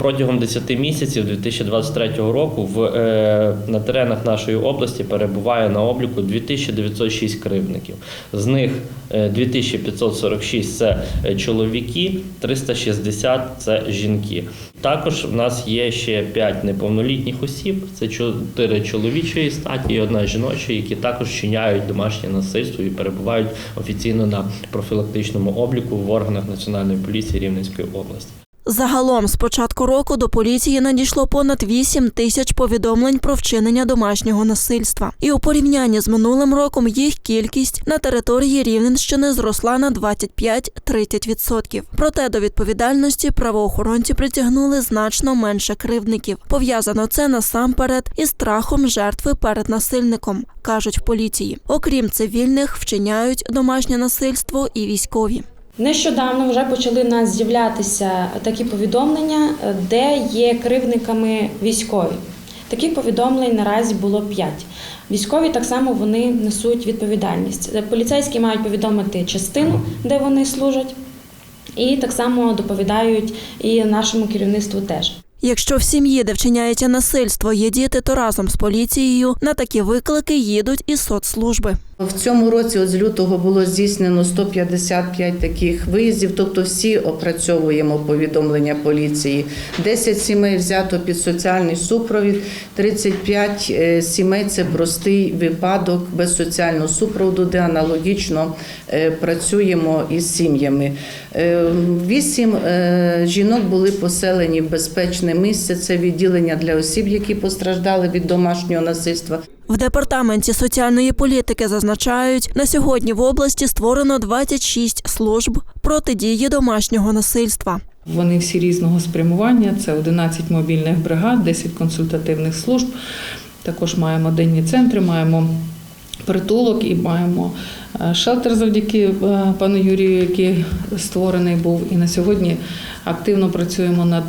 Протягом 10 місяців 2023 року в, е, на теренах нашої області перебуває на обліку 2906 кривдників. З них е, 2546 – це е, чоловіки, 360 – це жінки. Також в нас є ще 5 неповнолітніх осіб, це 4 чоловічої статі і одна жіночої, які також вчиняють домашнє насильство і перебувають офіційно на профілактичному обліку в органах Національної поліції Рівненської області. Загалом з початку року до поліції надійшло понад 8 тисяч повідомлень про вчинення домашнього насильства. І у порівнянні з минулим роком їх кількість на території Рівненщини зросла на 25-30%. Проте до відповідальності правоохоронці притягнули значно менше кривдників. Пов'язано це насамперед із страхом жертви перед насильником, кажуть в поліції. Окрім цивільних, вчиняють домашнє насильство і військові. Нещодавно вже почали нас з'являтися такі повідомлення, де є кривдниками військові. Таких повідомлень наразі було 5. Військові так само вони несуть відповідальність. Поліцейські мають повідомити частину, де вони служать, і так само доповідають і нашому керівництву теж. Якщо в сім'ї, де вчиняється насильство, є діти, то разом з поліцією на такі виклики їдуть і соцслужби. В цьому році з лютого було здійснено 155 таких виїздів, тобто всі опрацьовуємо повідомлення поліції. 10 сімей взято під соціальний супровід, 35 е, сімей це простий випадок без соціального супроводу, де аналогічно е, працюємо із сім'ями. Е, Вісім жінок були поселені в безпечне місце. Це відділення для осіб, які постраждали від домашнього насильства. В департаменті соціальної політики зазначають, на сьогодні в області створено 26 служб протидії домашнього насильства. Вони всі різного спрямування. Це 11 мобільних бригад, 10 консультативних служб. Також маємо денні центри, маємо притулок і маємо е, шелтер завдяки е, пану Юрію, який створений був. І на сьогодні активно працюємо над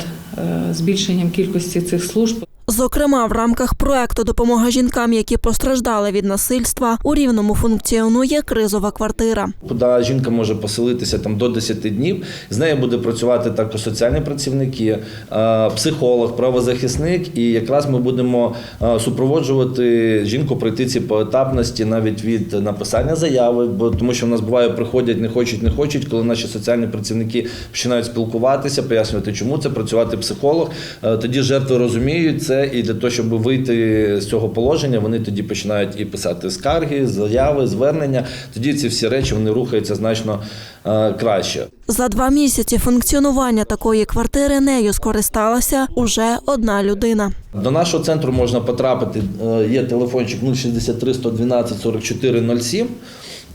збільшенням кількості цих служб. Зокрема, в рамках проекту допомога жінкам, які постраждали від насильства, у рівному функціонує кризова квартира. Куди жінка може поселитися там до 10 днів. З нею буде працювати також соціальні працівники, е, психолог, правозахисник. І якраз ми будемо е, супроводжувати жінку пройти ці поетапності навіть від написання заяви, бо тому що в нас буває, приходять, не хочуть, не хочуть, коли наші соціальні працівники починають спілкуватися, пояснювати, чому це працювати психолог. Е, Тоді жертви розуміють і для того, щоб вийти з цього положення, вони тоді починають і писати скарги, заяви, звернення. Тоді ці всі речі вони рухаються значно е, краще. За два місяці функціонування такої квартири нею скористалася уже одна людина. До нашого центру можна потрапити. е, Є телефончик 063 112 44 07.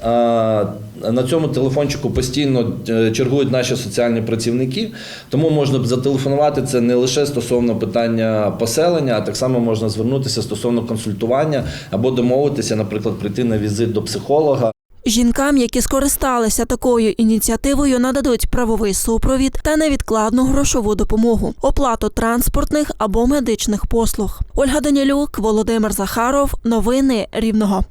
На цьому телефончику постійно е, чергують наші соціальні працівники, тому можна зателефонувати це не лише стосовно питання поселення, а так само можна звернутися стосовно консультування або домовитися, наприклад, прийти на візит до психолога. Жінкам, які скористалися такою ініціативою, нададуть правовий супровід та невідкладну грошову допомогу, оплату транспортних або медичних послуг. Ольга Данілюк, Володимир Захаров. Новини Рівного.